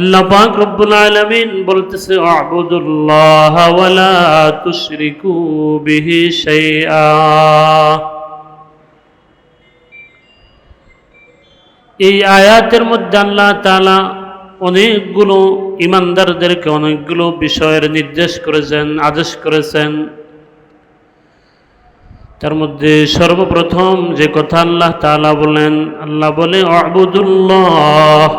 আল্লাহ পাক রব্বুল আলামিন বলতেছে, আবুদুল্লাহ ওয়ালা তুশরিকু বিহি শাইআ। এই আয়াতের মধ্যে আল্লাহ তাআলা অনেকগুলো ইমানদারদেরকে অনেকগুলো বিষয়ের নির্দেশ করেছেন, আদেশ করেছেন। তার মধ্যে সর্বপ্রথম যে কথা আল্লাহ তাআলা বলেন, আল্লাহ বলে, আবুদুল্লাহ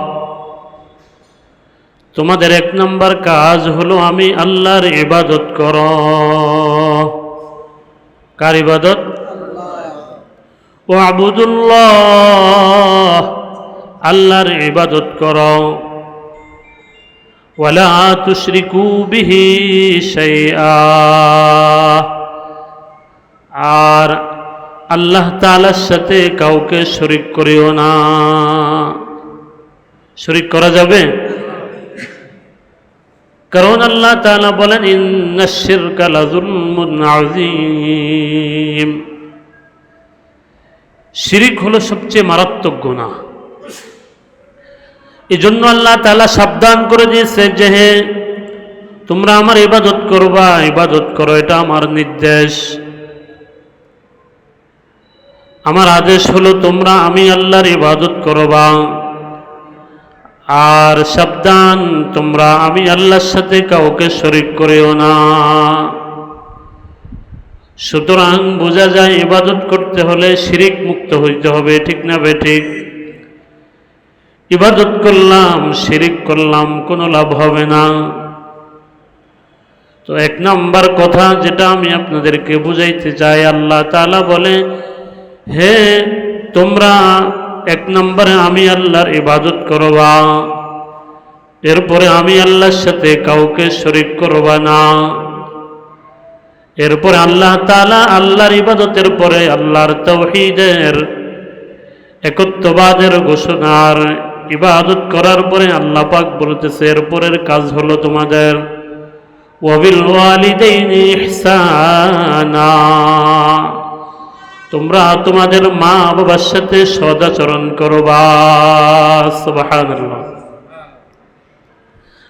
তোমাদের এক নম্বর কাজ হলো আমি আল্লাহর ইবাদত কর। কার ইবাদত? ও আবুদুল্লাহ, আল্লাহর ইবাদত কর। ওয়ালা তুশরিকু বিহি আর আল্লাহ তালার সাথে কাউকে শরিক করিও না। শরিক করা যাবে? কারণ আল্লাহ তালা বলেন লাযুলমুন শিরিক হলো সবচেয়ে মারাত্মক গুনাহ। এই জন্য আল্লাহ তাআলা সাবধান করে দিয়েছে যে, হে, তোমরা আমার ইবাদত করবা, ইবাদত করো, এটা আমার নির্দেশ। আমার আদেশ হলো, তোমরা আমি আল্লাহর ইবাদত করবা। আর সাবধান, তোমরা আমি আল্লাহর সাথে কাউকে শরিক করেও না। সুতরাং বোঝা যায় ইবাদত করতে হলে শিরিক মুক্ত হইতে হবে, ঠিক না বে ঠিক? ইবাদত করলাম, শিরিক করলাম, কোনো লাভ হবে না। তো এক নম্বর কথা যেটা আমি আপনাদেরকে বুঝাইতে চাই, আল্লাহ তাআলা বলে, হে তোমরা এক নম্বরে আমি আল্লাহর ইবাদত করবা। এরপরে আমি আল্লাহর সাথে কাউকে শরিক করবা না। এরপরে আল্লাহ তালা আল্লাহর ইবাদতের পরে আল্লাহর তৌহিদের, একত্ববাদের ঘোষণার ইবাদত করার পরে আল্লাহ পাক বলতেছে, এরপরের কাজ হলো তোমাদের। ওয়াবিল ওয়ালিদাইনি ইহসানা। তোমরা তোমাদের মা বাবার সাথে সদাচরণ সুবহানাল্লাহ।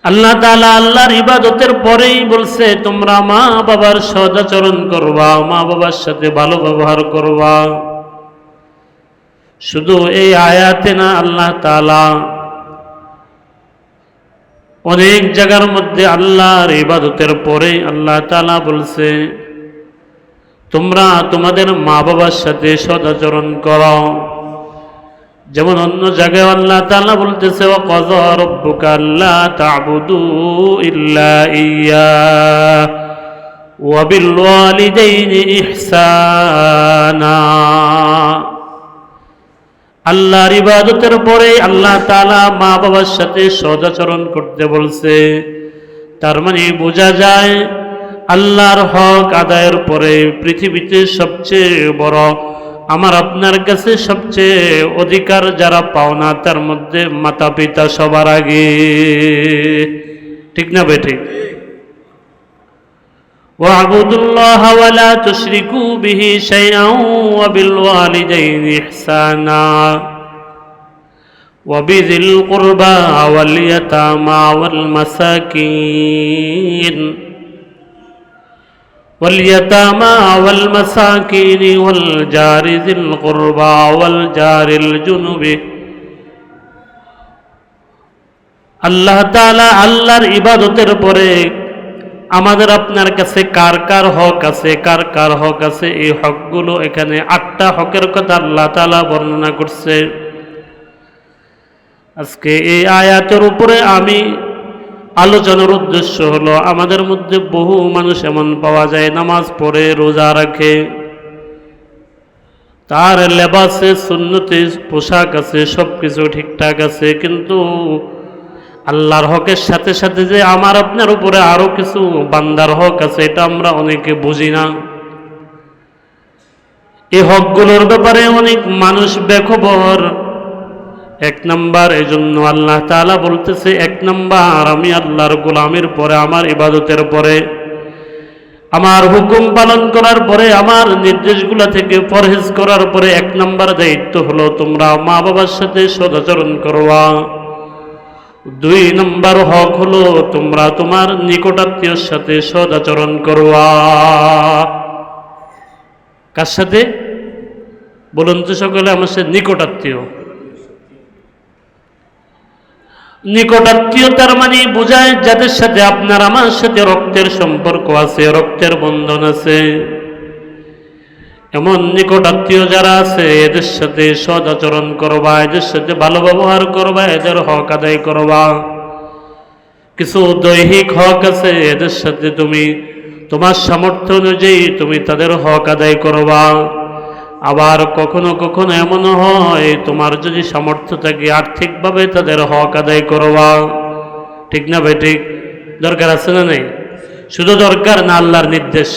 আল্লাহ তাআলা আল্লাহর ইবাদতের পরেই বলছে, তোমরা মা বাবার সদাচরণ করবা মা বাবার সাথে ভালো ব্যবহার করবা শুধু এই আয়াতে না, আল্লাহ তালা অনেক জায়গার মধ্যে আল্লাহর ইবাদতের পরে আল্লাহ তালা বলছে তোমরা তোমাদের মা বাবার সাথে সদাচরণ করো। যেমন অন্য জায়গায় আল্লাহ তাআলা বলতেছে ওয়া কাযা রাব্বুকা আল্লা তা'বুদু ইল্লা ইহসানা। আল্লাহর ইবাদতের পরে আল্লাহ তালা মা বাবার সাথে সদাচরণ করতে বলছে। তার মানে বোঝা যায় আল্লাহর হক আদায়ের পরে পৃথিবীতে সবচেয়ে বড় আমার আপনার কাছে সবচেয়ে অধিকার যারা পাওনা তার মধ্যে মাতা পিতা সবার আগে ঠিক না বেঠিক واعبدوا الله ولا تشركوا به شيئا وبالوالدين إحسانا وبذي القربى واليتامى والمساكين واليتامى والمساكين والجار ذي القربى والجار الجنب আল্লাহ তাআলা আল্লাহর ইবাদতের পরে আমাদের আপনার কাছে কার কার হক আছে কার কার হক আছে এই হকগুলো এখানে আটটা হকের কথা আল্লাহ তাআলা বর্ণনা করছে আজকে এই আয়াতের উপরে আমি আলোচনার উদ্দেশ্য হলো, আমাদের মধ্যে বহু মানুষ এমন পাওয়া যায়, নামাজ পড়ে, রোজা রাখে। তার লেবাসে সুন্নতে, পোশাক আছে সব কিছু ঠিকঠাক আছে, কিন্তু আল্লাহর হকের সাথে সাথে যে আমার আপনার উপরে আরও কিছু বান্দার হক আছে, এটা আমরা অনেকে বুঝি না। এই হকগুলোর ব্যাপারে অনেক মানুষ বেখবর। এক নাম্বার এই জন্য আল্লাহ তাআলা বলতেছে, এক নাম্বার, আমি আল্লাহর গোলামের পরে, আমার ইবাদতের পরে, আমার হুকুম পালন করার পরে, আমার নির্দেশগুলো থেকে পরহেজ করার পরে, এক নাম্বার দায়িত্ব হলো তোমরা মা বাবার সাথে সদাচরণ করবা। দুই নম্বর হক হলো তোমরা তোমার নিকটাত্মীয়র সাথে সদাচরণ করবা। কার সাথে? বলুন তো সকলে, আমার সাথে নিকটাত্মীয়। নিকটাত্মীয়তার মানে বোঝায় যাদের সাথে আপনার, আমার সাথে রক্তের সম্পর্ক আছে, রক্তের বন্ধন আছে। এমন নিকটাত্মীয় যারা আছে, এদের সাথে সদাচরণ করবা, এদের সাথে ভালো ব্যবহার করবা, এদের হক আদায় করবা। কিছু দৈহিক হক আছে, এদের সাথে তুমি তোমার সামর্থ্য অনুযায়ী তুমি তাদের হক আদায় করবা। আবার কখনো কখনো এমনও হয়, তোমার যদি সামর্থ্য থাকে আর্থিকভাবে তাদের হক আদায় করবা। ঠিক না ভাই, ঠিক? দরকার আছে না নেই? শুধু দরকার না আল্লাহর নির্দেশ?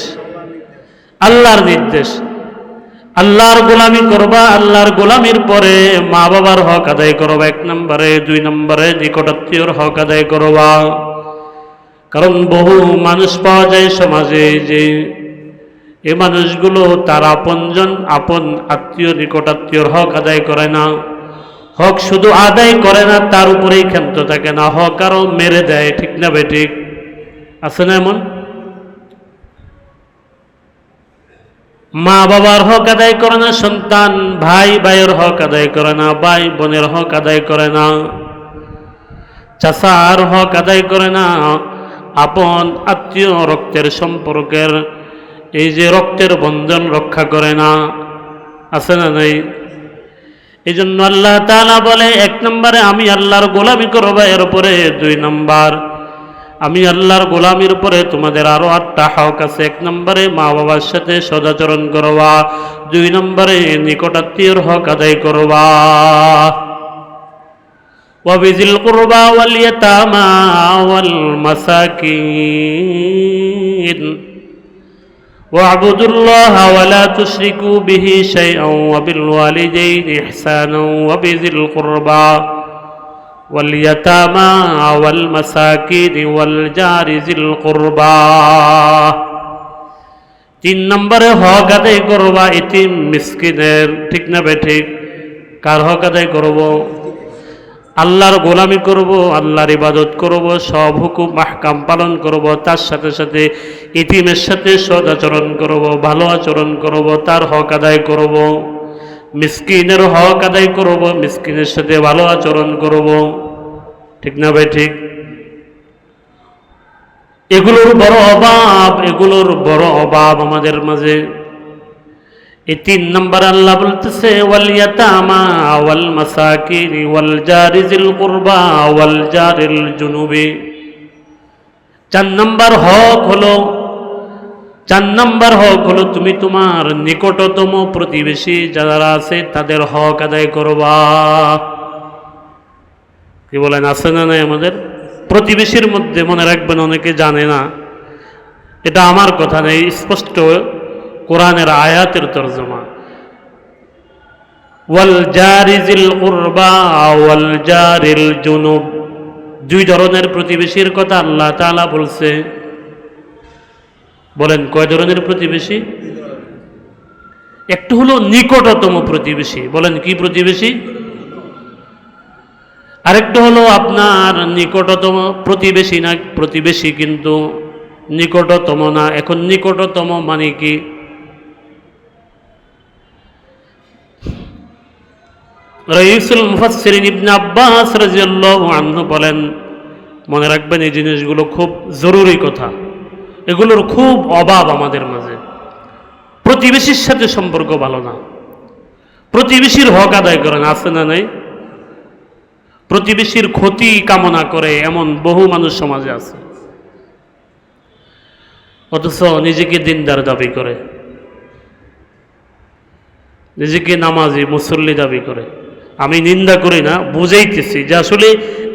আল্লাহর নির্দেশ। আল্লাহর গোলামি করবা, আল্লাহর গোলামির পরে মা বাবার হক আদায় করবা, এক নম্বরে, দুই নম্বরে, নিকটাত্মীয়র হক আদায় করবা। কারণ বহু মানুষ পাওয়া যায় সমাজে যে এই মানুষগুলো তার আপনজন, আপন আত্মীয়, নিকটাত্মীয়র হক আদায় করে না। হক শুধু আদায় করে না, তার উপরেই ক্ষান্ত থাকে না। হক আরও মেরে দেয়, ঠিক না বে ঠিক? আছে না এমন? মা বাবার হক আদায় করে না, সন্তান, ভাই, ভাইয়ের হক আদায় করে না, ভাই বোনের হক আদায় করে না। চাষার হক আদায় করে না, আপন আত্মীয় রক্তের সম্পর্কের এই যে রক্তের বন্ধন রক্ষা করে না আছে না নাই এই জন্য আল্লাহ তালা বলে এক নম্বরে আমি আল্লাহর গোলামি করবো এর উপরে দুই নম্বর আমি আল্লাহর গোলামির উপরে তোমাদের আরো আটটা হক আছে এক নম্বরে মা বাবার সাথে সদাচরণ করবা দুই নম্বরে নিকটাত্মীয়র হক আদায় করবা وبذي القربى واليتامى والمساكين واعبدوا الله ولا تشركوا به شيئا وبالوالدين إحسانا وبذي القربى واليتامى والمساكين والجار ذي القربى তিন নম্বরে হক আদায় করবা ইতিম মিসকিনের ঠিক না বে ঠিক কার হক আদায় করব আল্লাহর গোলামি করব, আল্লাহর ইবাদত করব, সব হুকুম, মাহকাম পালন করব, তার সাথে সাথে ইতিমের সাথে সদাচরণ করব, ভালো আচরণ করব, তার হক আদায় করব, মিসকিনের হক আদায় করব, মিসকিনের সাথে ভালো আচরণ করব। ঠিক না ভাই, ঠিক? এগুলোর বড় অভাব, এগুলোর বড় অভাব আমাদের মাঝে। এই তিন নম্বর আল্লাহ বলতেছে, ওয়াল ইয়াতামা ওয়াল মাসাকিন ওয়াল জারিজিল কুরবা ওয়াল জারিল জুনুবি। চার নম্বর হক হলো, চার নম্বর হক হলো তুমি তোমার নিকটতম প্রতিবেশী যারা আছে তাদের হক আদায় করবা। কি বলেন, আছে না নাই আমাদের? প্রতিবেশীর মধ্যে মনে রাখবেন, অনেকে জানে না। এটা আমার কথা নেই, স্পষ্ট। কোরআনের আয়াতের তর্জমা। ওয়াল জারিজিল কুরবা ওয়াল জারিল জুনুব। দুই ধরনের প্রতিবেশীর কথা আল্লাহ তাআলা বলছে। বলেন, কয় ধরনের প্রতিবেশী? একটু হলো নিকটতম প্রতিবেশী। বলেন, কি প্রতিবেশী? আরেকটা হলো আপনার নিকটতম প্রতিবেশী না, প্রতিবেশী কিন্তু নিকটতম না। এখন নিকটতম মানে কি? রইসুল মুফাসসিরিন ইবনে আব্বাস রাদিয়াল্লাহু আনহু বলেন, মনে রাখবেন এই জিনিসগুলো খুব জরুরি কথা। এগুলোর খুব অভাব আমাদের মাঝে। প্রতিবেশীর সাথে সম্পর্ক ভালো না। প্রতিবেশীর হক আদায় করেন, আছে না নাই? প্রতিবেশীর ক্ষতি কামনা করে এমন বহু মানুষ সমাজে আছে। অথচ নিজেকে দিনদার দাবি করে। নিজেকে নামাজি, মুসল্লি দাবি করে। আমি নিন্দা করি না, বুঝাইতেছি যে আসলে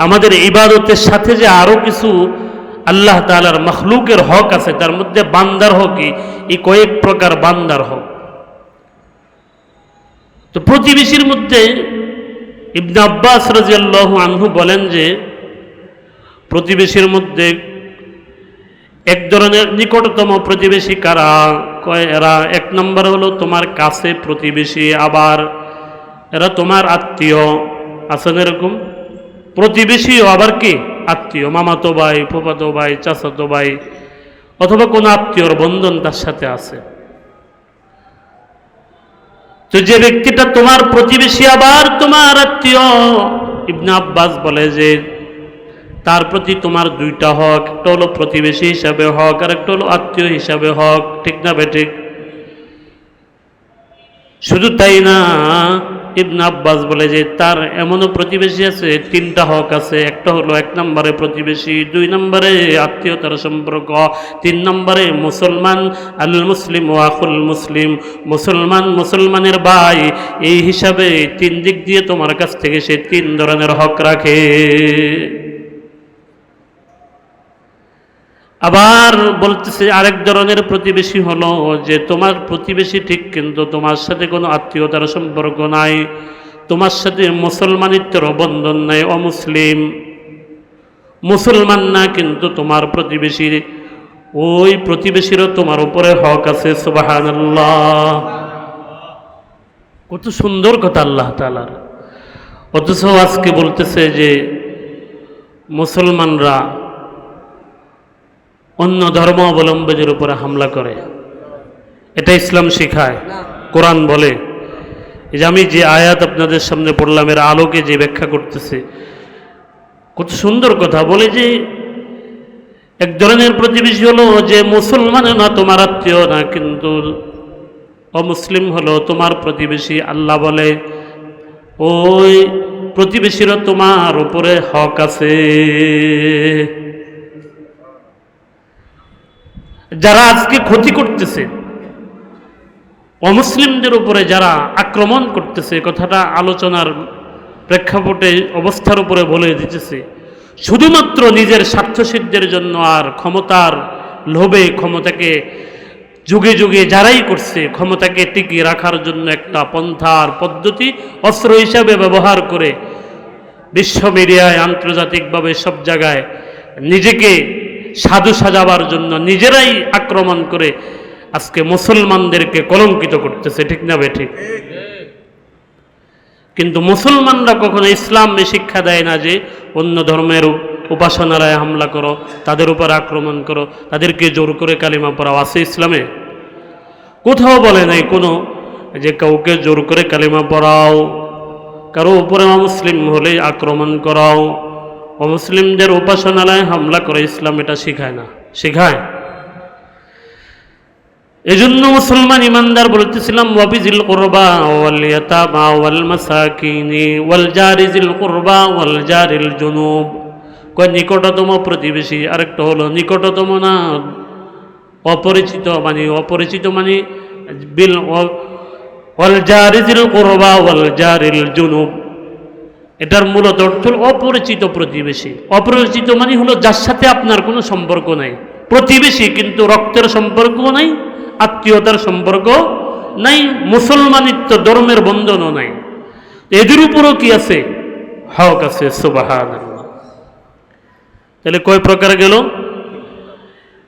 আমাদের ইবাদতের সাথে যে আরও কিছু আল্লাহ তালার মখলুকের হক আছে, তার মধ্যে বান্দার হকই, এই কয়েক প্রকার বান্দার হক। তো প্রতিবেশীর মধ্যে ইবনে আব্বাস রাজিয়াল্লাহ আনহু বলেন যে, প্রতিবেশীর মধ্যে এক ধরনের নিকটতম প্রতিবেশী কারা? এরা, এক নম্বর হলো তোমার কাছে প্রতিবেশী, আবার এরা তোমার আত্মীয় আছেন এরকম? প্রতিবেশীও আবার কি? আত্মীয়, মামাতো ভাই, ফুফাতো ভাই, চাচাতো ভাই, অথবা কোনো আত্মীয়র বন্ধন তার সাথে আছে? তো যে ব্যক্তিটা তোমার প্রতিবেশী, আবার তোমার আত্মীয়, ইবনে আব্বাস বলে যে তার প্রতি তোমার দুইটা হক, একটা হলো প্রতিবেশী হিসাবে হক, আর একটা হলো আত্মীয় হিসাবে হক, ঠিক না বেঠিক শুধু তাই না ইবন আব্বাস বলে যে, তার এমনও প্রতিবেশী আছে, তিনটা হক আছে। একটা হলো এক নম্বরে প্রতিবেশী, দুই নম্বরে আত্মীয়তার সম্পর্ক, তিন নম্বরে মুসলমান, আল মুসলিম ও আকুল মুসলিম। মুসলমান মুসলমানের ভাই, এই হিসাবে তিন দিক দিয়ে তোমার কাছ থেকে সে তিন ধরনের হক রাখে। আবার বলতেছে, আরেক ধরনের প্রতিবেশী হলো যে, তোমার প্রতিবেশী ঠিক কিন্তু তোমার সাথে কোনো আত্মীয়তার সম্পর্ক নাই, তোমার সাথে মুসলমানিত্বের বন্ধন নাই, অমুসলিম। মুসলমান না কিন্তু তোমার প্রতিবেশী। ওই প্রতিবেশীরও তোমার উপরে হক আছে সুবাহান কত সুন্দর কথা আল্লাহ তালার অথচ আজকে বলতেছে যে, মুসলমানরা অন্য ধর্ম অবলম্বীদের উপরে হামলা করে। এটা ইসলাম শিখায়, কোরআন বলে। যে আমি যে আয়াত আপনাদের সামনে পড়লাম, এর আলোকে যে ব্যাখ্যা করতেছে, কত সুন্দর কথা। বলে যে এক ধরনের প্রতিবেশী হলো যে মুসলমান না, তোমার আত্মীয় না, কিন্তু অমুসলিম হলো তোমার প্রতিবেশী, আল্লাহ বলে, ওই প্রতিবেশীরও তোমার উপরে হক আছে। যারা আজকে ক্ষতি করতেছে, অমুসলিমদের উপরে যারা আক্রমণ করতেছে, কথাটা আলোচনার প্রেক্ষাপটে অবস্থার উপরে বলে দিতেছে, শুধুমাত্র নিজের স্বার্থসিদ্ধের জন্য আর ক্ষমতার লোভে ক্ষমতাকে যুগে যুগে যারাই করছে, ক্ষমতাকে টিকিয়ে রাখার জন্য একটা পন্থার পদ্ধতি, অস্ত্র হিসাবে ব্যবহার করে বিশ্ব মিডিয়ায় আন্তর্জাতিকভাবে সব জায়গায় নিজেকে সাধু সাজাবার জন্য নিজেরাই আক্রমণ করে আজকে মুসলমানদেরকে কলঙ্কিত করতেছে, ঠিক না বে ঠিক? কিন্তু মুসলমানরা কখনো ইসলামে শিক্ষা দেয় না যে অন্য ধর্মের উপাসনারায় হামলা করো, তাদের উপর আক্রমণ করো, তাদেরকে জোর করে কালিমা পড়াও। আছে ইসলামে? কোথাও বলে নাই কোনো যে কাউকে জোর করে কালিমা পড়াও, কারও উপরে মুসলিম হলে আক্রমণ করাও। অমুসলিমদের উপাসনালয়ে হামলা করে ইসলাম এটা শেখায় না। শেখায়। এজন্য মুসলমান ইমানদার বলতেছিলাম ওয়াবিজিল কুরবা ওয়াল ইয়াতামা ওয়াল মাসাকিনি ওয়াল জারিজিল কুরবা ওয়াল জারিল জুনুব। কয়, নিকটতম প্রতিবেশী, আরেকটা হলো নিকটতম না, অপরিচিত মানে অপরিচিত মানে বিল ওয়াল জারিজিল কুরবা ওয়াল জারিল জুনুব। এটার মূলত অর্থ অপরিচিত প্রতিবেশী। অপরিচিত মানে হলো যার সাথে আপনার কোনো সম্পর্ক নাই। প্রতিবেশী কিন্তু রক্তের সম্পর্কও নাই, আত্মীয়তার সম্পর্ক নাই, মুসলমানিত্ব ধর্মের বন্ধনও নাই। এদের উপরও কি আছে? হক আছে সুবাহ তাহলে কয় প্রকার গেল?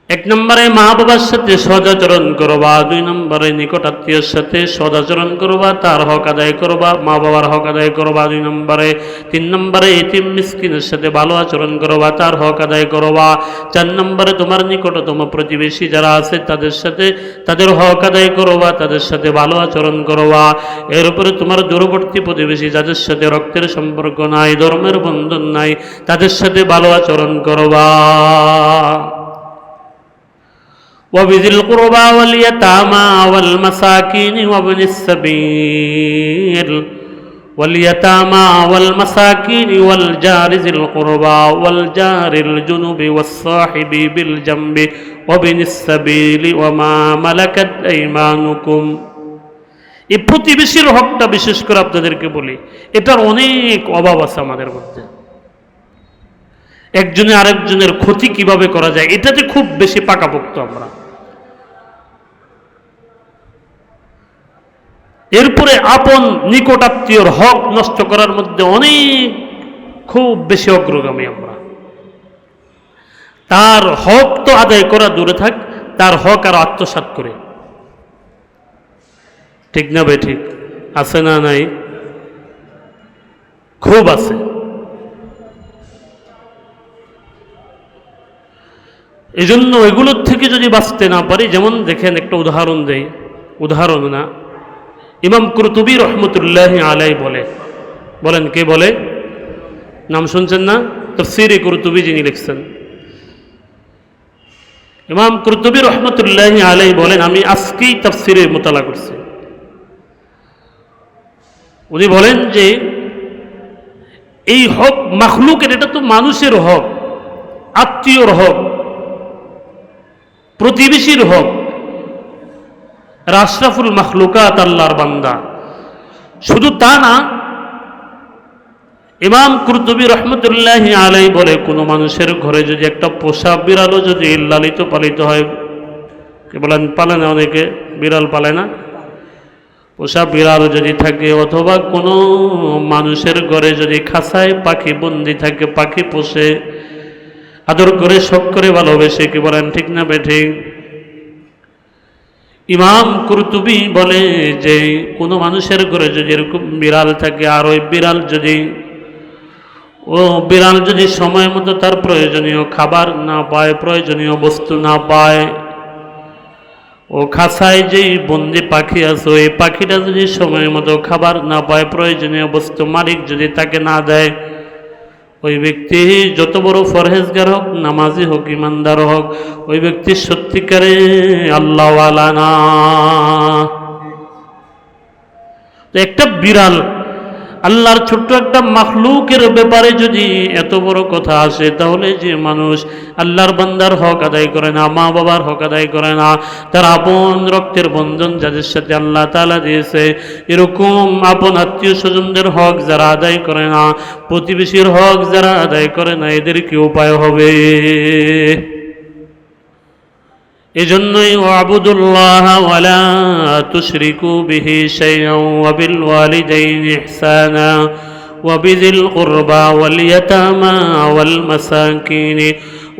এক নম্বরে মা বাবার সাথে সদাচরণ করবা, দুই নম্বরে নিকট আত্মীয়ের সাথে সদাচরণ করবা, তার হক আদায় করবা মা বাবার হক আদায় করবা, দুই নম্বরে, তিন নম্বরে এতিম মিসকিনের সাথে ভালো আচরণ করবা, তার হক আদায় করবা, চার নম্বরে তোমার নিকটতম প্রতিবেশী যারা আছে তাদের সাথে, তাদের হক আদায় করবা, তাদের সাথে ভালো আচরণ করবা। এর উপরে তোমার দূরবর্তী প্রতিবেশী যাদের সাথে রক্তের সম্পর্ক নাই, ধর্মের বন্ধন নাই, তাদের সাথে ভালো আচরণ করবা। وبذي القربى واليتامى والمساكين وابن السبيل واليتامى والمساكين والجار ذي القربى والجار الجنب والصاحب بالجنب وابن السبيل وما ملكت أيمانكم এই প্রতিবেশীর হকটা বিশেষ করে আপনাদেরকে বলি এটার অনেক অভাব আছে আমাদের মধ্যে একজনে আরেকজনের ক্ষতি কিভাবে করা যায় এটাতে খুব বেশি পাকাপোক্ত আমরা এরপরে আপন নিকটাত্মীয়র হক নষ্ট করার মধ্যে অনেক খুব বেশি অগ্রগামী আমরা। তার হক তো আদায় করা দূরে থাক, তার হক আর আত্মসাত করে। ঠিক না ভাই, ঠিক? আছে না নাই? খুব আছে। এজন্য এগুলোর থেকে যদি বাঁচতে না পারি, যেমন দেখেন একটা উদাহরণ দেয় উদাহরণ না ইমাম কুরতুবি রহমতুল্লাহ আলাই বলে। বলেন, কে বলে? নাম শুনছেন না? তফসিরে কুরতুবি যিনি লিখছেন। ইমাম কুরতুবি রহমতুল্লাহ আলাই বলেন, আমি আজকেই তফসিরে মোতালা করছি। উনি বলেন যে, এই হক মাখলুকের, এটা তো মানুষের হক, আত্মীয়র হক, প্রতিবেশীর হক রাশরাফুল মখলুকাত আল্লাহর বান্দা। শুধু তা না, ইমাম কুরতুবি রহমতুল্লাহ আলাই বলে, কোনো মানুষের ঘরে যদি একটা পোষা বিড়ালও যদি লালিত পালিত হয়, কে বলেন পালে না অনেকে, বিড়াল পালে না? পোষা বিড়াল যদি থাকে, অথবা কোনো মানুষের ঘরে যদি খাসায় পাখি বন্দি থাকে, পাখি পোষে, আদর করে, শখ করে ভালোবেসে, কি বলেন ঠিক না বেঠিক ইমাম কুরতুবি বলে যে, কোনো মানুষের ঘরে যদি এরকম বিড়াল থাকে, আর ওই বিড়াল যদি, ও বিড়াল যদি সময় মতো তার প্রয়োজনীয় খাবার না পায়, প্রয়োজনীয় বস্তু না পায়, ও খাসায় যেই বন্দি পাখি আছে, ওই পাখিটা যদি সময় মতো খাবার না পায়, প্রয়োজনীয় বস্তু মালিক যদি তাকে না দেয় ওই ব্যক্তি যত বড় ফরহেজগার হোক, নামাজি হোক, ইমানদার হোক, ওই ব্যক্তি সত্যিকারে আল্লাহওয়ালা না। একটা বিড়াল আল্লাহর ছোট্ট একটা মাখলুকের ব্যাপারে যদি এত বড় কথা আসে, তাহলে যে মানুষ আল্লাহর বান্দার হক আদায় করে না, মা বাবার হক আদায় করে না, তার আপন রক্তের বন্ধন যাদের সাথে আল্লাহ তালা দিয়েছে, এরকম আপন আত্মীয় স্বজনদের হক যারা আদায় করে না, প্রতিবেশীর হক যারা আদায় করে না, এদের কি উপায় হবে? এজন্যই আবুদুল্লাহ ওয়ালা তুশরিকু বিহি শাইআন ওয়া বিল ওয়ালিদাইনি ইহসানা وبذي القربى واليتامى والمساكين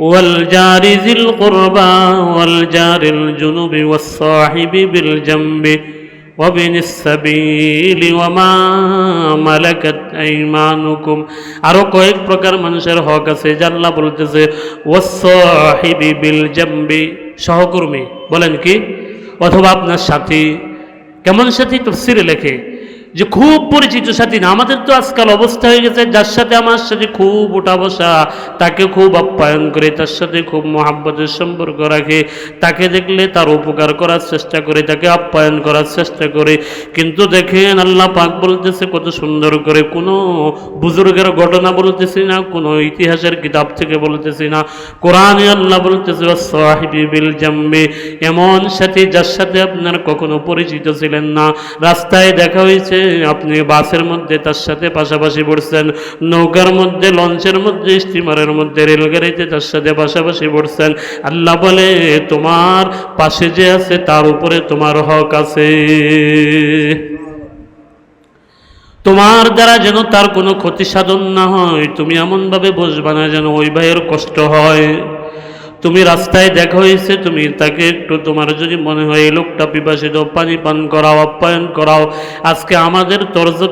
والجار ذي القربى والجار الجنب والصاحب بالجنب وابن السبيل وما মালাকাত আইমানুকুম আরো কয়েক প্রকার মানুষের হক আছে জাল্লা বলতেছে ওয়াসাহিবি বিল জাম্বি সহকর্মী বলেন কি অথবা আপনার সাথী কেমন সাথী? তফসিরে লেখে যে খুব পরিচিত সাথী না, আমাদের তো আজকাল অবস্থা হয়ে গেছে, যার সাথে আমার সাথে খুব ওঠা বসা তাকে খুব আপ্যায়ন করে, তার সাথে খুব মহাব্বতের সম্পর্ক রাখে, তাকে দেখলে তার উপকার করার চেষ্টা করে, তাকে আপ্যায়ন করার চেষ্টা করে। কিন্তু দেখেন আল্লাহ পাক বলতেছে, কত সুন্দর করে, কোনো বুজুর্গের ঘটনা বলতেছি না, কোনো ইতিহাসের কিতাব থেকে বলতেছি না। কোরআনে আল্লাহ বলতেছে সাহিবি বিল জাম্বি এমন সাথে যার সাথে আপনার কখনো পরিচিত ছিলেন না। রাস্তায় দেখা হয়েছে আপনি বাসের মধ্যে তার সাথে পাশাপাশি পড়ছেন, নৌকার মধ্যে, লঞ্চের মধ্যে স্টিমারের মধ্যে, রেলগাড়িতে তার সাথে পাশাপাশি পড়ছেন। আল্লাহ বলে, তোমার পাশে যে আছে, তার উপরে তোমার হক আছে। তোমার দ্বারা যেন তার কোনো ক্ষতি সাধন না হয়, তুমি এমনভাবে বসবা না যেন ওই ভাইয়ের কষ্ট হয়। তুমি রাস্তায় দেখা হয়েছে, তুমি তাকে একটু তোমার যদি মনে হয় এই লোকটা পিপাসিত, পানি পান করাও, আপ্যায়ন করাও, আজকে আমাদের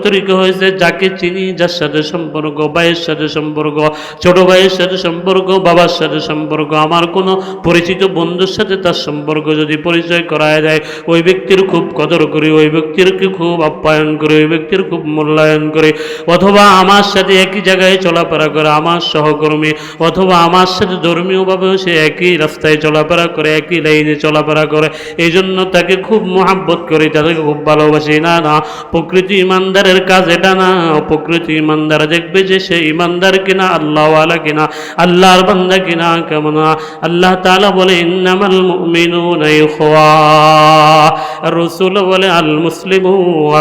তরিকা হয়েছে, যাকে চিনি, যার সাথে সম্পর্ক, ভাইয়ের সাথে সম্পর্ক, ছোট ভাইয়ের সাথে সম্পর্ক, বাবার সাথে সম্পর্ক, আমার কোনো পরিচিত বন্ধুর সাথে তার সম্পর্ক যদি পরিচয় করায় দেয়, ওই ব্যক্তির খুব কদর করি, ওই ব্যক্তিরকে খুব আপ্যায়ন করে, ওই ব্যক্তির খুব মূল্যায়ন করে, অথবা আমার সাথে একই জায়গায় চলাফেরা করে, আমার সহকর্মী, অথবা আমার সাথে ধর্মীয়ভাবেও সে একই রাস্তায় চলাফেরা করে, একই লাইনে চলাফেরা করে। এই জন্য তাকে খুব মহাব্বত করি, তাদেরকে খুব ভালোবাসি। না না, প্রকৃতি ইমানদারের কাজ এটা না। প্রকৃতি ইমানদার দেখবে যে সে ইমানদার কিনা, আল্লাহওয়ালা কিনা, আল্লাহর বান্দা কিনা, কেমন আল্লাহ তাআলা বলে, ইন্নামাল মুমিনুনা ইখওয়া। রসুল বলে, আল মুসলিমু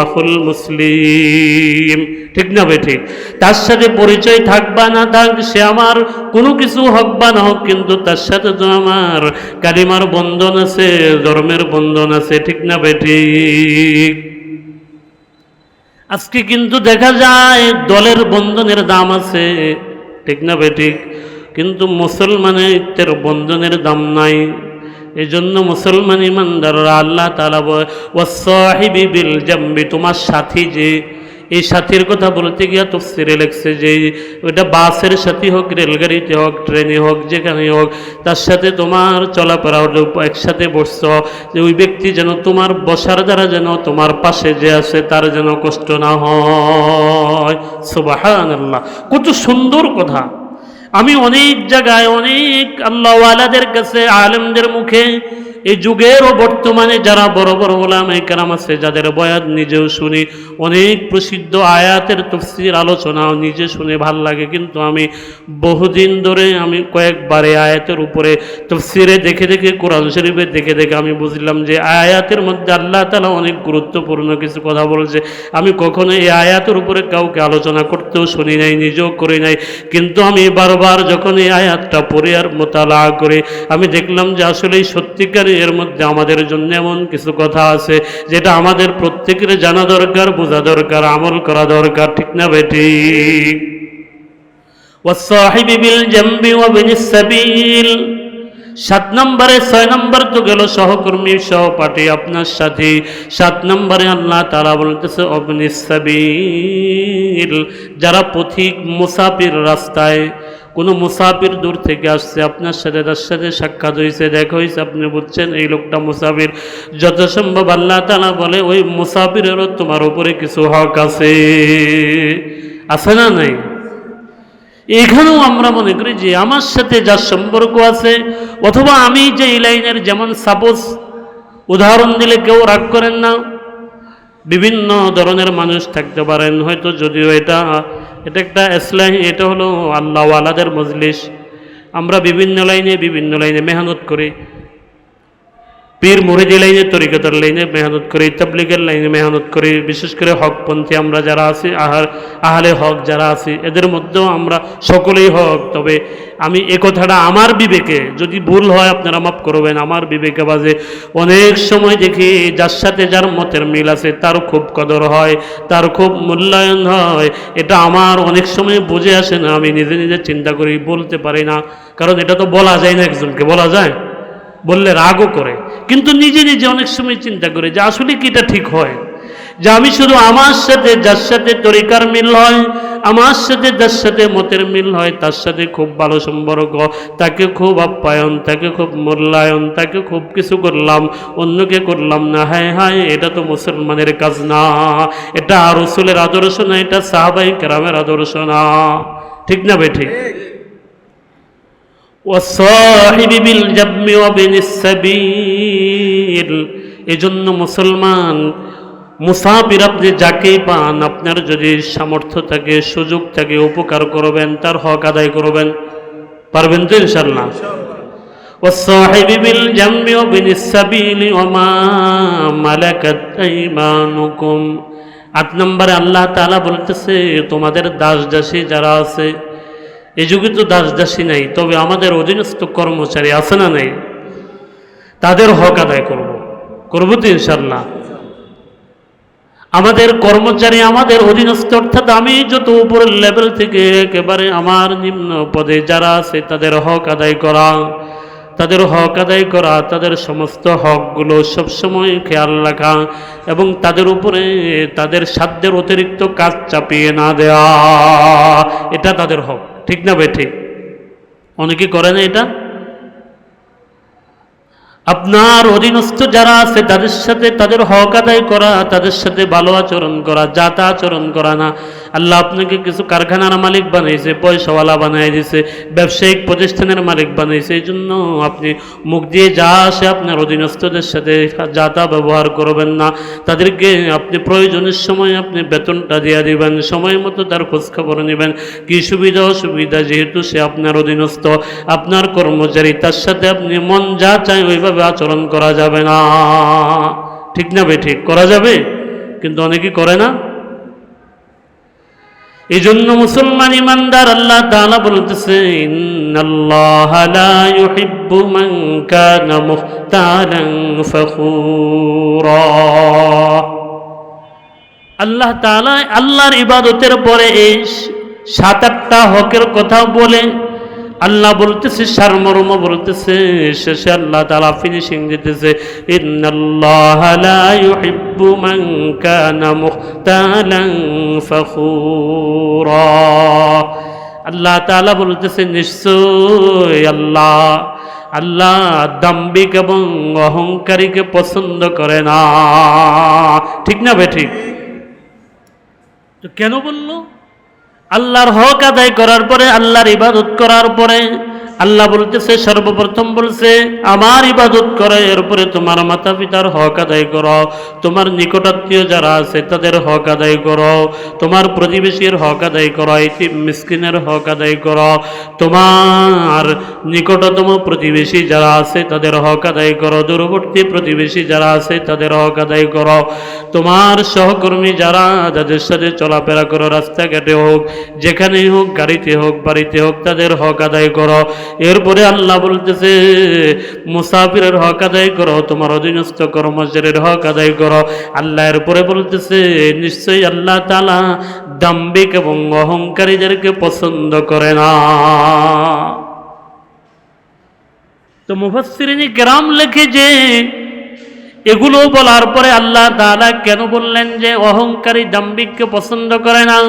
আখুল মুসলিম। ঠিক না বে ঠিক? তার সাথে পরিচয় থাকবা না থাক সে আমার কোনো কিছু হোক বা না হোক, কিন্তু তার সাথে তো আমার কালিমার বন্ধন আছে, ধর্মের বন্ধন আছে, ঠিক না বে ঠিক? আজকে কিন্তু দেখা যায় দলের বন্ধনের দাম আছে, ঠিক না বে ঠিক? কিন্তু মুসলমানের বন্ধনের দাম নাই। এই জন্য মুসলমান ইমানদাররা আল্লাহ তালা ওয়াসাহিবি বিল জাম্বি তোমার সাথী যে এই সাথীর কথা বলতে গিয়া তফসিরে লেখছে যে ওটা বাসের সাথী হোক, রেলগাড়িতে হোক, ট্রেনে হোক যেখানে হোক, তার সাথে তোমার চলাফেরা হলো, একসাথে বসছ, যে ওই ব্যক্তি যেন তোমার বসার দ্বারা যেন তোমার পাশে যে আছে, তার যেন কষ্ট না হয়। সুবাহান আল্লাহ কত সুন্দর কথা। আমি অনেক জায়গায় অনেক আল্লাহওয়ালাদের কাছে, আলেমদের মুখে এই যুগের ও বর্তমানে যারা বড় বড় ওলাম কেরাম আছে, যাদের বয়াত নিজেও শুনি, অনেক প্রসিদ্ধ আয়াতের তফসির আলোচনাও নিজে শুনে ভালো লাগে। কিন্তু আমি বহুদিন ধরে আমি কয়েকবারে আয়াতের উপরে তফসিরে দেখে দেখে, কোরআন শরীফে দেখে দেখে আমি বুঝলাম যে আয়াতের মধ্যে আল্লাহ তালা অনেক গুরুত্বপূর্ণ কিছু কথা বলছে। আমি কখনো এই আয়াতের উপরে কাউকে আলোচনা করতেও শুনি নাই, নিজেও করি নাই। কিন্তু আমি বারবার যখন এই আয়াতটা পড়ে আর মোতালা করে, আমি দেখলাম যে আসলে সত্যিকার এর মধ্যে আমাদের জন্য এমন কিছু কথা আছে যেটা আমাদের প্রত্যেকের জানা দরকার বোঝা দরকার আমল করা দরকার ঠিক না বেটি والصاحب بالجنب وابن السبيل সাত নম্বরে ছয় নম্বর তো গেল সহকর্মী সহপাঠী আপনার সাথে সাত নম্বরে আল্লাহ তারা বলতেছে অবনি সাবিল যারা পথিক মুসাফির রাস্তায় কোনো মুসাফির দূর থেকে আসছে, আপনার সাথে তার সাথে সাক্ষাৎ হয়েছে, দেখা হয়েছে, আপনি বুঝছেন, এই লোকটা মুসাফির। যত সম্ভব আল্লাহ তালা বলে, ওই মুসাফিরেরও তোমার উপরে কিছু হক আছে। আছে না নাই? এখানেও আমরা মনে করি যে, আমার সাথে যার সম্পর্ক আছে, অথবা আমি যে এই লাইনের যেমন সাপোজ উদাহরণ দিলে কেউ রাগ করেন না, বিভিন্ন ধরনের মানুষ থাকতে পারেন। হয়তো যদিও এটা এটা একটা ইসলামী এটা হলো আল্লাহওয়ালাদের মজলিস। আমরা বিভিন্ন লাইনে বিভিন্ন লাইনে মেহনত করি। পীর মুরিদি লাইনে তরিকতার লাইনে, মেহনত করি, তাবলিগের লাইনে মেহনত করি, বিশেষ করে হকপন্থী আমরা যারা আছি, আহার, আহলে হক যারা আছি, এদের মধ্যেও আমরা সকলেই হক। তবে আমি এ কথাটা আমার বিবেকে, যদি ভুল হয় আপনারা মাফ করবেন, আমার বিবেকে বাজে, অনেক সময় দেখি যার সাথে যার মতের মিল আছে, তার খুব কদর হয়, তার খুব মূল্যায়ন হয়, এটা আমার অনেক সময় বুঝে আসে না, আমি নিজে নিজে চিন্তা করি, বলতে পারি না, কারণ এটা তো বলা যায় না একজনকে, বলা যায়? বললে রাগও করে। কিন্তু নিজে নিজে অনেক সময় চিন্তা করে যে আসলে কি এটা ঠিক হয়? যে আমি শুধু আমার সাথে, যার সাথে তরিকার মিল হয়, আমার সাথে, যার সাথে মতের মিল হয়, তার সাথে খুব ভালো সম্পর্ক, তাকে খুব আপ্যায়ন, তাকে খুব মূল্যায়ন, তাকে খুব কিছু করলাম, অন্যকে করলাম না। হায় হায়, এটা তো মুসলমানের কাজ না। এটা রসুলের আদর্শ না, এটা সাহাবাই কেরামের আদর্শ না। ঠিক না ভাই ঠিক। والصاحب بالجنب وابن السبيل এজন্য মুসলমান মুসাফির আপনি যাকেই পান আপনার যদি সামর্থ্য থাকে সুযোগ থাকে উপকার করবেন তার হক আদায় করবেন পারবেন তো ইনশাল্লাহ والصاحب بالجنب وابن السبيل وما ملكت أيمانكم আট নম্বরে আল্লাহ তাআলা বলতেছে তোমাদের দাস দাসী যারা আছে এই যুগে তো দাস দাসী নাই, তবে আমাদের অধীনস্থ কর্মচারী আছে না নেই? তাদের হক আদায় করব। করব তো ইনশাল্লাহ আমাদের কর্মচারী আমাদের অধীনস্থ, অর্থাৎ আমি যত উপরের লেভেল থেকে একেবারে আমার নিম্ন পদে যারা আছে, তাদের হক আদায় করা। তাদের হক আদায় করা, তাদের সমস্ত হকগুলো সবসময় খেয়াল রাখা এবং তাদের উপরে তাদের সাধ্যের অতিরিক্ত কাজ চাপিয়ে না দেয়া এটা তাদের হক, ঠিক না বে ঠিক? অনেকে করে না এটা? আপনার অধীনস্থ যারা আছে, তাদের সাথে তাদের হক আদায় করা, তাদের সাথে ভালো আচরণ করা, যাতা আচরণ করা না। আল্লাহ আপনাকে কিছু কারখানার মালিক বানাইছে পয়সাওয়ালা বানাই দিয়েছে, ব্যবসায়িক প্রতিষ্ঠানের মালিক বানাইছে এই জন্য আপনি মুখ দিয়ে যা আসে আপনার অধীনস্থদের সাথে যাতা ব্যবহার করবেন না। তাদেরকে আপনি প্রয়োজনের সময় আপনি বেতনটা দিয়ে দিবেন, সময় মতো তার খোঁজখবর নেবেন। কী সুবিধা, অসুবিধা, যেহেতু সে আপনার অধীনস্থ, আপনার কর্মচারী, তার সাথে আপনি মন যা চায় ওইভাবে আচরণ করা যাবে না। ঠিক না বে? ঠিক করা যাবে? কিন্তু অনেকে করে না। এই জন্য মুসলমান ইমানদার আল্লাহ তাআলা বলতেছে আল্লাহ তাআলা আল্লাহর ইবাদতের পরে এই সাত আটটা হকের কথা বলে আল্লাহ বলতেছে সারমর্ম বলতেছে, শেষে আল্লাহ তালা ফিনিশিং দিতেছে আল্লাহ তালা বলতেছে, নিশ্চয় আল্লাহ আল্লাহ দাম্বিক এবং অহংকারীকে পছন্দ করে না। ঠিক না বে ঠিক? তো কেন বলল? আল্লাহর হক আদায় করার পরে আল্লাহর ইবাদত করার পরে আল্লাহ বলতেছে, সর্বপ্রথম বলছে, আমার ইবাদত করে এরপরে তোমার মাতা পিতার হক আদায় করো। তোমার নিকটাত্মীয় যারা আছে, তাদের হক আদায় করো। তোমার প্রতিবেশীর হক আদায় করো ইতি মিসকিনের হক আদায় করো। তোমার নিকটতম প্রতিবেশী যারা আছে, তাদের হক আদায় করো। দূরবর্তী প্রতিবেশী যারা আছে, তাদের হক আদায় করো। তোমার সহকর্মী যারা, যাদের সাথে চলাফেরা করো, রাস্তাঘাটে হোক, যেখানেই হোক, গাড়িতে হোক, বাড়িতে হোক, তাদের হক আদায় করো। এরপরে আল্লাহ বলতেছে, মুসাফিরের হক আদায় করো, তোমার অধীনস্থ কর্মচারীর হক আদায় করো। আল্লাহ এরপরে বলতেছে, নিশ্চয়ই আল্লাহ তালা দাম্বিক এবং অহংকারীদেরকে পছন্দ করে না। তো মুফাসসিরিনী গ্রাম লেখে যে, এগুলো বলার পরে আল্লাহ তাআলা কেন বললেন যে, অহংকারী দাম্বিককে পছন্দ করে না?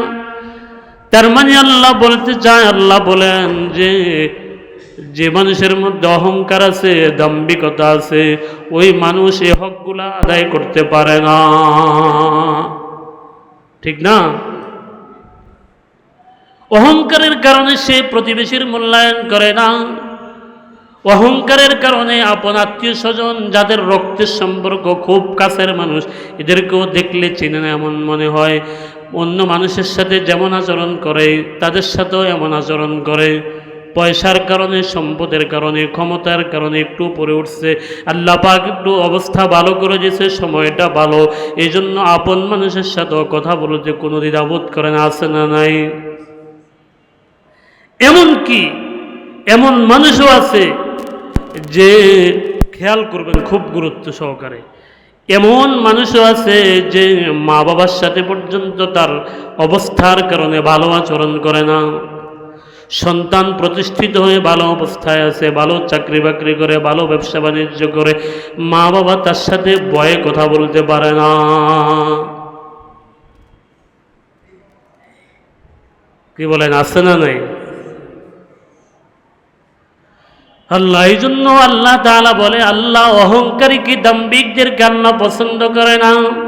তার মানে আল্লাহ বলতে চায়, আল্লাহ বলেন যে যে মানুষের মধ্যে অহংকার আছে দাম্বিকতা আছে, ওই মানুষ এই হকগুলা আদায় করতে পারে না। ঠিক না? অহংকারের কারণে সে প্রতিবেশীর মূল্যায়ন করে না। অহংকারের কারণে আপন আত্মীয় স্বজন যাদের রক্তের সম্পর্ক খুব কাছের মানুষ, এদেরকেও দেখলে চিনে না এমন মনে হয়। অন্য মানুষের সাথে যেমন আচরণ করে, তাদের সাথেও এমন আচরণ করে। পয়সার কারণে, সম্পদের কারণে, ক্ষমতার কারণে একটু পরে উঠছে। আল্লাহ পাক একটু অবস্থা ভালো করে দিয়েছে, সময়টা ভালো। এই জন্য আপন মানুষের সাথেও কথা বলতে কোনো দ্বিধাবোধ করে না, আছে না নাই? এমন কি? এমন মানুষও আছে যে, খেয়াল করবেন খুব গুরুত্ব সহকারে। এমন মানুষও আছে যে মা বাবার সাথে পর্যন্ত তার অবস্থার কারণে ভালো আচরণ করে না। সন্তান প্রতিষ্ঠিত হয়ে ভালো অবস্থায় আছে, ভালো চাকরি বাকরি করে, ভালো ব্যবসা বাণিজ্য করে, মা বাবা তার সাথে ভয়ে কথা বলতে পারে না। কি বলেন, আছে না নাই? আল্লাহ, এই জন্য আল্লাহ তাআলা বলে, আল্লাহ অহংকারী কি দাম্বিকদের কান্না পছন্দ করে না?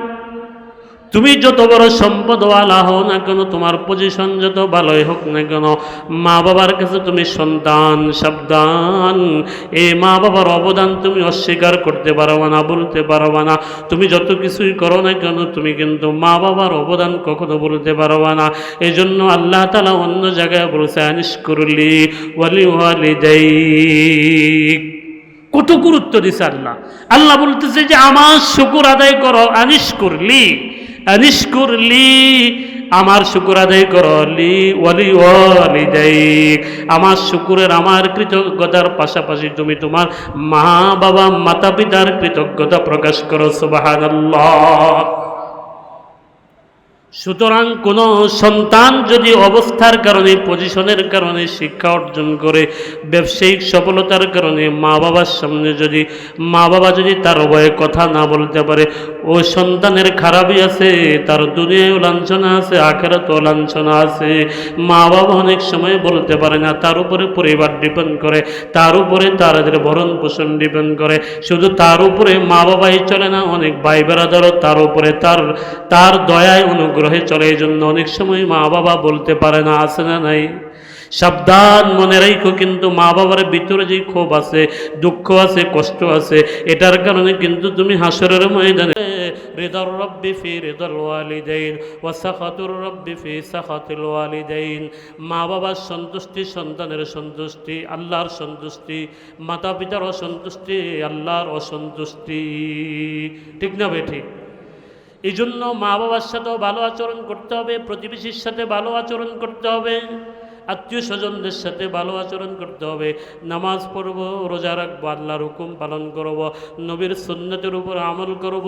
তুমি যত বড় সম্পদওয়ালা হও না কেন, তোমার পজিশন যত ভালোই হোক না কেন মা বাবার কাছে তুমি সন্তান, সাবধান। এই মা বাবার অবদান তুমি অস্বীকার করতে পারবে না, বলতে পারবে না। তুমি যত কিছুই করো না কেন, তুমি কিন্তু মা বাবার অবদান কখনো বলতে পারবে না। এই জন্য আল্লাহ তালা অন্য জায়গায় বলছে আনিস করলি ওয়ালি ওয়ালি যাই কত গুরুত্ব দিছে আল্লাহ। আল্লাহ বলতেছে যে, আমার শুকুর আদায় করো আনিস করলি আমার শুকুর আদায় করলি ওয়ালি ওয়ালি যাই আমার শুকুরের, আমার কৃতজ্ঞতার পাশাপাশি তুমি তোমার মা বাবা মাতা পিতার কৃতজ্ঞতা প্রকাশ করো, সুবহানাল্লাহ। সুতরাং কোনো সন্তান যদি অবস্থার কারণে পজিশনের কারণে, শিক্ষা অর্জন করে, ব্যবসায়িক সফলতার কারণে মা বাবার সামনে যদি মা বাবা যদি তার ভয়ে কথা না বলতে পারে, ও সন্তানের খারাপই আছে, তার দুনিয়ায়ও লাঞ্ছনা আছে, আখেরাতেও লাঞ্ছনা আছে মা বাবা অনেক সময় বলতে পারে না, তার উপরে পরিবার ডিপেন্ড করে, তার উপরে তাদের ভরণ পোষণ ডিপেন্ড করে, শুধু তার উপরে মা বাবাই চলে না, অনেক ভাই বেড়াদারও তার উপরে, তার তার দয়ায় অনুগ্রহে চলে, এই জন্য অনেক সময় মা বাবা বলতে পারে না, আছে না নাই? সাবধান মনে রাখো, কিন্তু মা বাবার ভিতরে যে ক্ষোভ আছে, দুঃখ আছে, কষ্ট আছে, এটার কারণে কিন্তু তুমি হাসরের ময়দানে মা বাবার সন্তুষ্টি সন্তানের সন্তুষ্টি, আল্লাহর সন্তুষ্টি মাতা পিতার অসন্তুষ্টি, আল্লাহর অসন্তুষ্টি। ঠিক না ভাই, ঠিক? এই জন্য মা বাবার সাথেও ভালো আচরণ করতে হবে, প্রতিবেশীর সাথে ভালো আচরণ করতে হবে আত্মীয় স্বজনদের সাথে ভালো আচরণ করতে হবে। নামাজ পড়ব, রোজা রাখব, আল্লাহর হুকুম পালন করব, নবীর সুন্নতের উপর আমল করব।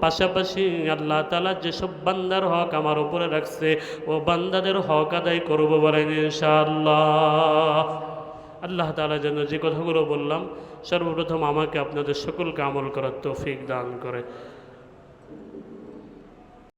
পাশাপাশি আল্লাহ তালা যেসব বান্দার হক আমার উপরে রাখছে, ও বান্দাদের হক আদায় করব বলেন ইনশাআল্লাহ। আল্লাহ তালা যেন যে কথাগুলো বললাম, সর্বপ্রথম আমাকে আপনাদের সকলকে আমল করার তৌফিক দান করে।